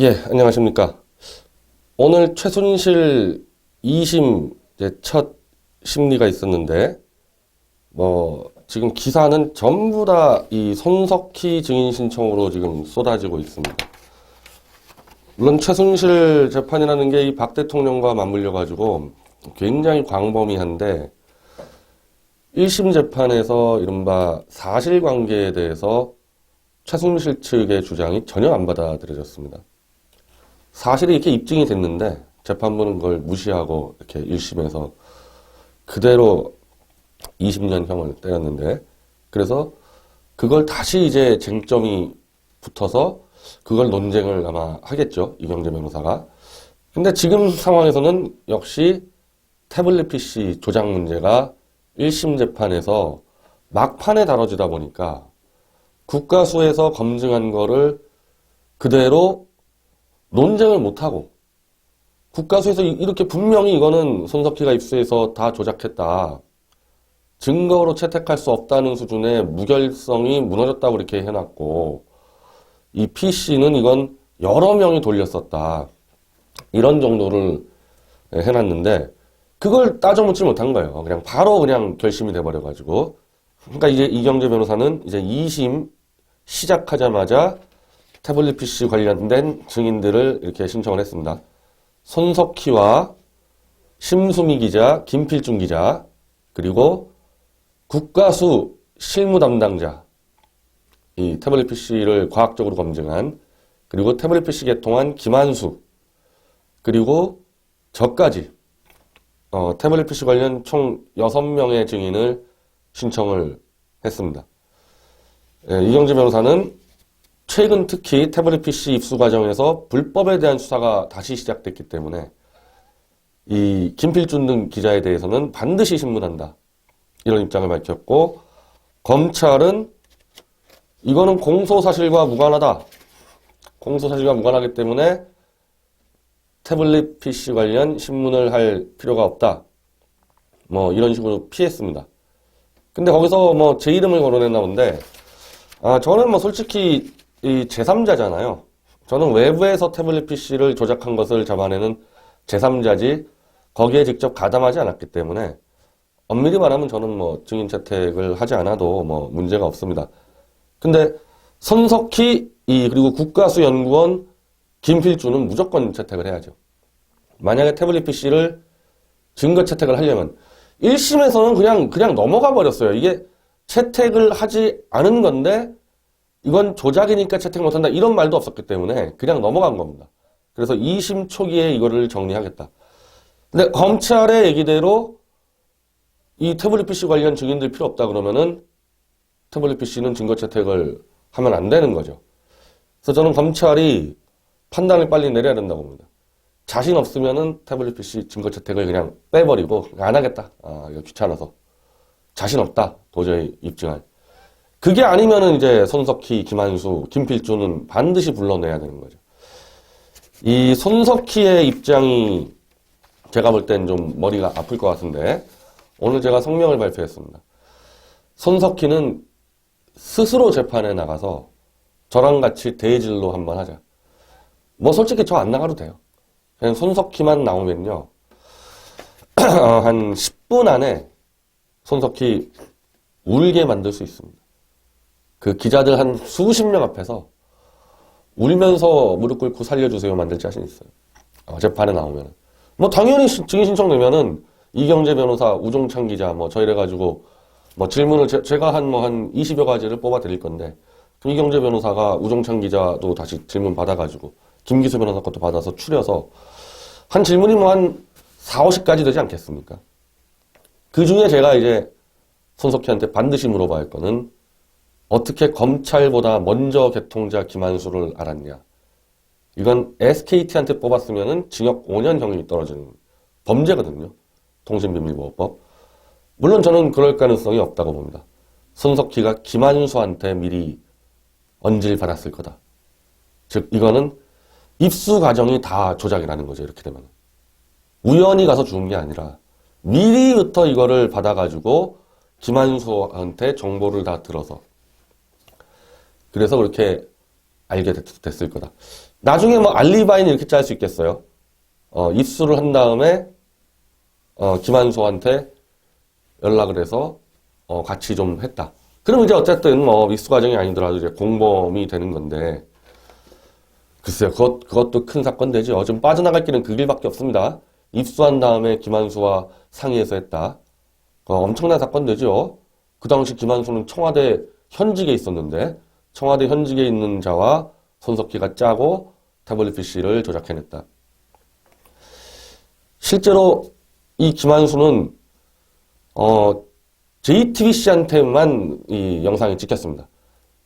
예, 안녕하십니까. 오늘 최순실 2심 이제 첫 심리가 있었는데, 뭐, 지금 기사는 전부 다 이 손석희 증인 신청으로 지금 쏟아지고 있습니다. 물론 최순실 재판이라는 게 이 박 대통령과 맞물려가지고 굉장히 광범위한데, 1심 재판에서 이른바 사실관계에 대해서 최순실 측의 주장이 전혀 안 받아들여졌습니다. 사실이 이렇게 입증이 됐는데 재판부는 그걸 무시하고 이렇게 1심에서 그대로 20년 형을 때렸는데 그래서 그걸 다시 이제 쟁점이 붙어서 그걸 논쟁을 아마 하겠죠. 이경재 변호사가. 근데 지금 상황에서는 역시 태블릿 PC 조작 문제가 1심 재판에서 막판에 다뤄지다 보니까 국가수에서 검증한 거를 그대로 논쟁을 못하고 국가수에서 이- 이렇게 분명히 이거는 손석희가 입수해서 다 조작했다. 증거로 채택할 수 없다는 수준의 무결성이 무너졌다고 이렇게 해놨고 이 PC는 이건 여러 명이 돌렸었다. 이런 정도를 해놨는데 그걸 따져 묻지 못한 거예요. 그냥 바로 그냥 결심이 돼버려가지고 그러니까 이제 이경재 변호사는 이제 2심 시작하자마자 태블릿 PC 관련된 증인들을 이렇게 신청을 했습니다. 손석희와 심수미 기자, 김필중 기자, 그리고 국가수 실무 담당자, 이 태블릿 PC를 과학적으로 검증한, 그리고 태블릿 PC 개통한 김한수, 그리고 저까지, 어, 태블릿 PC 관련 총 6명의 증인을 신청을 했습니다. 예, 이경재 변호사는 최근 특히 태블릿 PC 입수 과정에서 불법에 대한 수사가 다시 시작됐기 때문에 이 김필준 등 기자에 대해서는 반드시 신문한다. 이런 입장을 밝혔고 검찰은 이거는 공소사실과 무관하다. 공소사실과 무관하기 때문에 태블릿 PC 관련 신문을 할 필요가 없다. 뭐 이런 식으로 피했습니다. 근데 거기서 뭐 제 이름을 거론했나 본데 아 저는 뭐 솔직히 이 제3자잖아요. 저는 외부에서 태블릿 PC를 조작한 것을 잡아내는 제3자지 거기에 직접 가담하지 않았기 때문에 엄밀히 말하면 저는 뭐 증인 채택을 하지 않아도 뭐 문제가 없습니다. 근데 손석희 이 그리고 국가수연구원 김필주는 무조건 채택을 해야죠. 만약에 태블릿 PC를 증거 채택을 하려면 1심에서는 그냥 그냥 넘어가 버렸어요. 이게 채택을 하지 않은 건데 이건 조작이니까 채택 못한다 이런 말도 없었기 때문에 그냥 넘어간 겁니다. 그래서 2심 초기에 이거를 정리하겠다. 근데 검찰의 얘기대로 이 태블릿 PC 관련 증인들 필요 없다 그러면은 태블릿 PC는 증거 채택을 하면 안 되는 거죠. 그래서 저는 검찰이 판단을 빨리 내려야 된다고 봅니다. 자신 없으면은 태블릿 PC 증거 채택을 그냥 빼버리고 안 하겠다. 아, 귀찮아서. 자신 없다. 도저히 입증할. 그게 아니면은 이제 손석희, 김한수, 김필주는 반드시 불러내야 되는 거죠. 이 손석희의 입장이 제가 볼 땐 좀 머리가 아플 것 같은데 오늘 제가 성명을 발표했습니다. 손석희는 스스로 재판에 나가서 저랑 같이 대질로 한번 하자. 뭐 솔직히 저 안 나가도 돼요. 그냥 손석희만 나오면요. 한 10분 안에 손석희 울게 만들 수 있습니다. 그 기자들 한 수십 명 앞에서 울면서 무릎 꿇고 살려주세요 만들 자신 있어요. 어, 재판에 나오면. 뭐 당연히 시- 증인 신청 내면은 이경재 변호사, 우종찬 기자 뭐저 이래가지고 뭐 질문을 제, 가 한 뭐 한 20여 가지를 뽑아 드릴 건데 그럼 이경재 변호사가 우종찬 기자도 다시 질문 받아 가지고 김기수 변호사 것도 받아서 추려서 한 질문이 뭐 한 4, 50가지 되지 않겠습니까? 그 중에 제가 이제 손석희한테 반드시 물어봐야 할 거는 어떻게 검찰보다 먼저 개통자 김한수를 알았냐? 이건 SKT한테 뽑았으면은 징역 5년형이 떨어지는 범죄거든요. 통신비밀보호법. 물론 저는 그럴 가능성이 없다고 봅니다. 손석희가 김한수한테 미리 언질 받았을 거다. 즉, 이거는 입수 과정이 다 조작이라는 거죠. 이렇게 되면. 우연히 가서 죽은 게 아니라 미리부터 이거를 받아가지고 김한수한테 정보를 다 들어서 그래서 그렇게 알게 됐, 을 거다. 나중에 뭐 알리바이는 이렇게 짤 수 있겠어요. 어, 입수를 한 다음에 어, 김한수한테 연락을 해서 어, 같이 좀 했다. 그럼 이제 어쨌든 뭐 입수 과정이 아니더라도 이제 공범이 되는 건데 글쎄요, 그것, 그것도 큰 사건 되죠. 좀 빠져나갈 길은 그 길밖에 없습니다. 입수한 다음에 김한수와 상의해서 했다. 그 엄청난 사건 되죠. 그 당시 김한수는 청와대 현직에 있었는데 청와대 현직에 있는 자와 손석희가 짜고 태블릿 PC를 조작해냈다. 실제로 이 김한수는 어, JTBC한테만 이 영상이 찍혔습니다.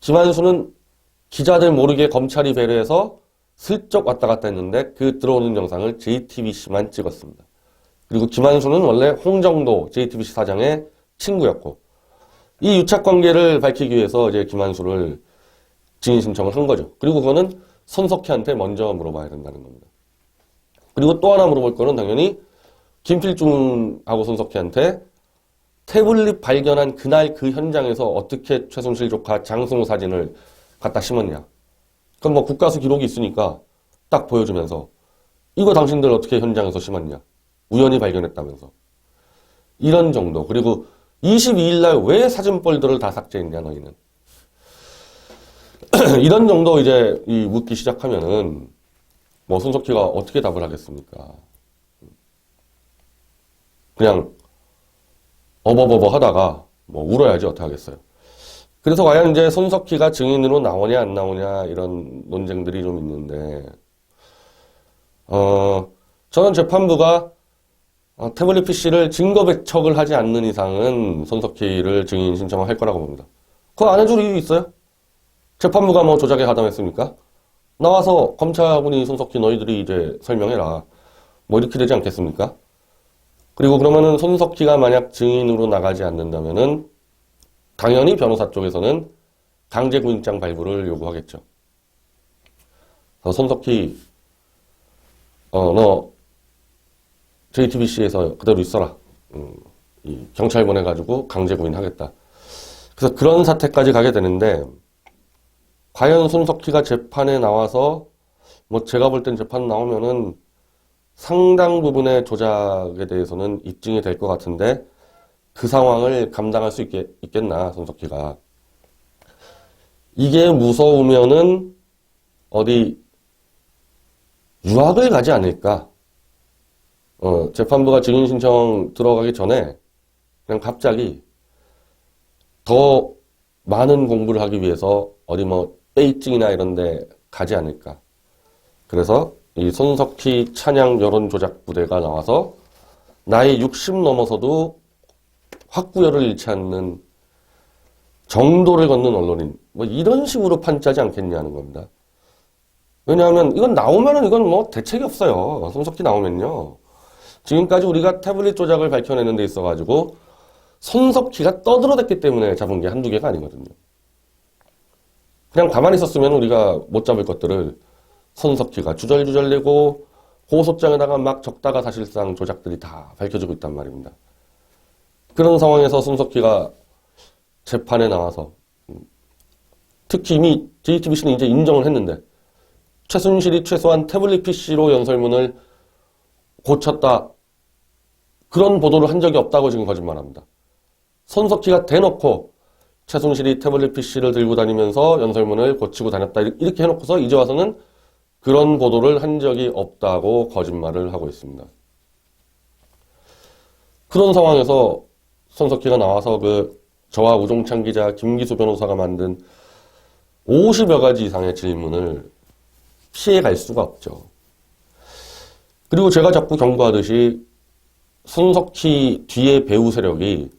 김한수는 기자들 모르게 검찰이 배려해서 슬쩍 왔다 갔다 했는데 그 들어오는 영상을 JTBC만 찍었습니다. 그리고 김한수는 원래 홍정도 JTBC 사장의 친구였고 이 유착 관계를 밝히기 위해서 이제 김한수를 증인 신청을 한 거죠. 그리고 그거는 손석희한테 먼저 물어봐야 된다는 겁니다. 그리고 또 하나 물어볼 거는 당연히 김필중하고 손석희한테 태블릿 발견한 그날 그 현장에서 어떻게 최순실 조카 장승호 사진을 갖다 심었냐. 그럼 뭐 국가수 기록이 있으니까 딱 보여주면서 이거 당신들 어떻게 현장에서 심었냐. 우연히 발견했다면서. 이런 정도. 그리고 22일 날 왜 사진벌들을 다 삭제했냐 너희는. 이런 정도 이제 이 묻기 시작하면은 뭐 손석희가 어떻게 답을 하겠습니까? 그냥 어버버버 하다가 뭐 울어야지 어떡하겠어요. 그래서 과연 이제 손석희가 증인으로 나오냐 안 나오냐 이런 논쟁들이 좀 있는데 어 저는 재판부가 어, 태블릿 PC를 증거 배척을 하지 않는 이상은 손석희를 증인 신청을 할 거라고 봅니다. 그거 안 해줄 이유 있어요? 재판부가 뭐 조작에 가담했습니까? 나와서 검찰분이 손석희 너희들이 이제 설명해라. 뭐 이렇게 되지 않겠습니까? 그리고 그러면은 손석희가 만약 증인으로 나가지 않는다면은 당연히 변호사 쪽에서는 강제구인장 발부를 요구하겠죠. 손석희, 어, 너 JTBC에서 그대로 있어라. 음, 이 경찰 보내가지고 강제구인 하겠다. 그래서 그런 사태까지 가게 되는데, 과연 손석희가 재판에 나와서, 뭐 제가 볼 땐 재판 나오면은 상당 부분의 조작에 대해서는 입증이 될 것 같은데, 그 상황을 감당할 수 있겠, 있겠나, 손석희가. 이게 무서우면은, 어디, 유학을 가지 않을까. 어, 재판부가 증인 신청 들어가기 전에 그냥 갑자기 더 많은 공부를 하기 위해서 어디 뭐 베이징이나 이런 데 가지 않을까. 그래서 이 손석희 찬양 여론 조작 부대가 나와서 나이 60 넘어서도 확구열을 잃지 않는 정도를 걷는 언론인 뭐 이런 식으로 판짜지 않겠냐는 겁니다. 왜냐하면 이건 나오면은 이건 뭐 대책이 없어요. 손석희 나오면요. 지금까지 우리가 태블릿 조작을 밝혀내는 데 있어가지고 손석희가 떠들어댔기 때문에 잡은 게 한두 개가 아니거든요. 그냥 가만히 있었으면 우리가 못 잡을 것들을 손석희가 주절주절 내고 고소장에다가 막 적다가 사실상 조작들이 다 밝혀지고 있단 말입니다. 그런 상황에서 손석희가 재판에 나와서 음, 특히 이미 JTBC는 이제 인정을 했는데 최순실이 최소한 태블릿 PC로 연설문을 고쳤다 그런 보도를 한 적이 없다고 지금 거짓말합니다. 손석희가 대놓고 최순실이 태블릿 PC를 들고 다니면서 연설문을 고치고 다녔다 이렇게 해놓고서 이제 와서는 그런 보도를 한 적이 없다고 거짓말을 하고 있습니다. 그런 상황에서 손석희가 나와서 그 저와 우종찬 기자, 김기수 변호사가 만든 50여 가지 이상의 질문을 피해갈 수가 없죠. 그리고 제가 자꾸 경고하듯이 손석희 뒤에 배우 세력이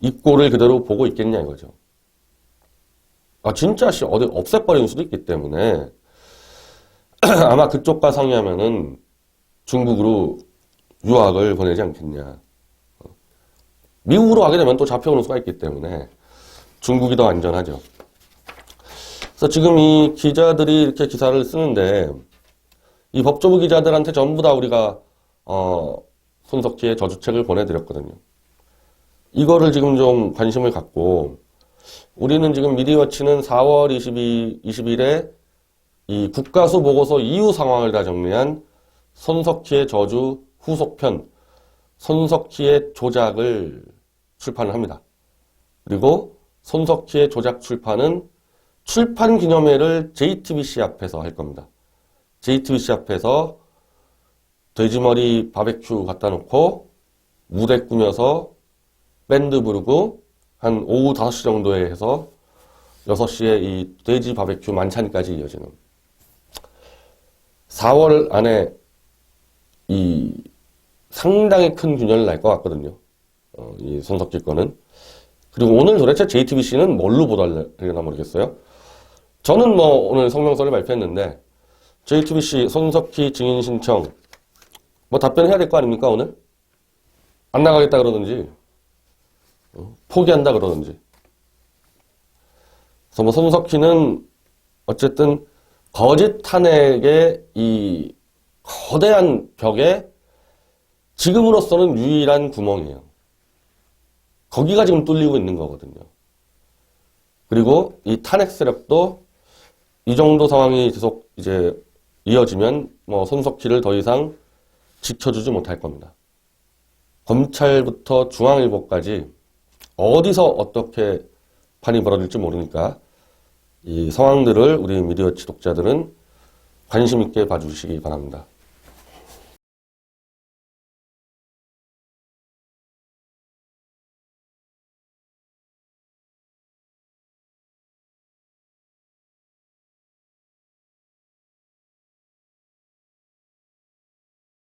입고를 그대로 보고 있겠냐 이거죠. 아 진짜 씨 어디 없애버리는 수도 있기 때문에 아마 그쪽과 상의하면은 중국으로 유학을 보내지 않겠냐. 미국으로 가게 되면 또 잡혀오는 수가 있기 때문에 중국이 더 안전하죠. 그래서 지금 이 기자들이 이렇게 기사를 쓰는데 이 법조부 기자들한테 전부 다 우리가 어 손석희의 저주책을 보내드렸거든요. 이거를 지금 좀 관심을 갖고 우리는 지금 미디어치는 4월 22, 20일에 이 국가수 보고서 이후 상황을 다 정리한 손석희의 저주 후속편 손석희의 조작을 출판을 합니다. 그리고 손석희의 조작 출판은 출판 기념회를 JTBC 앞에서 할 겁니다. JTBC 앞에서 돼지머리 바베큐 갖다 놓고 무대 꾸며서 밴드 부르고 한 오후 5시 정도에 해서 6시에 이 돼지 바베큐 만찬까지 이어지는 4월 안에 이 상당히 큰 균열을 날것 같거든요. 어, 이 손석희 거는. 그리고 오늘 도대체 JTBC는 뭘로 보도하려나 모르겠어요. 저는 뭐 오늘 성명서를 발표했는데 JTBC 손석희 증인 신청 뭐 답변해야 될 거 아닙니까 오늘? 안 나가겠다 그러든지 어, 포기한다 그러든지 그래서 뭐 손석희는 어쨌든 거짓 탄핵의 이 거대한 벽에 지금으로서는 유일한 구멍이에요. 거기가 지금 뚫리고 있는 거거든요. 그리고 이 탄핵 세력도 이 정도 상황이 계속 이제 이어지면 뭐 손석희를 더 이상 지켜주지 못할 겁니다. 검찰부터 중앙일보까지 어디서 어떻게 판이 벌어질지 모르니까 이 상황들을 우리 미디어 지독자들은 관심 있게 봐주시기 바랍니다.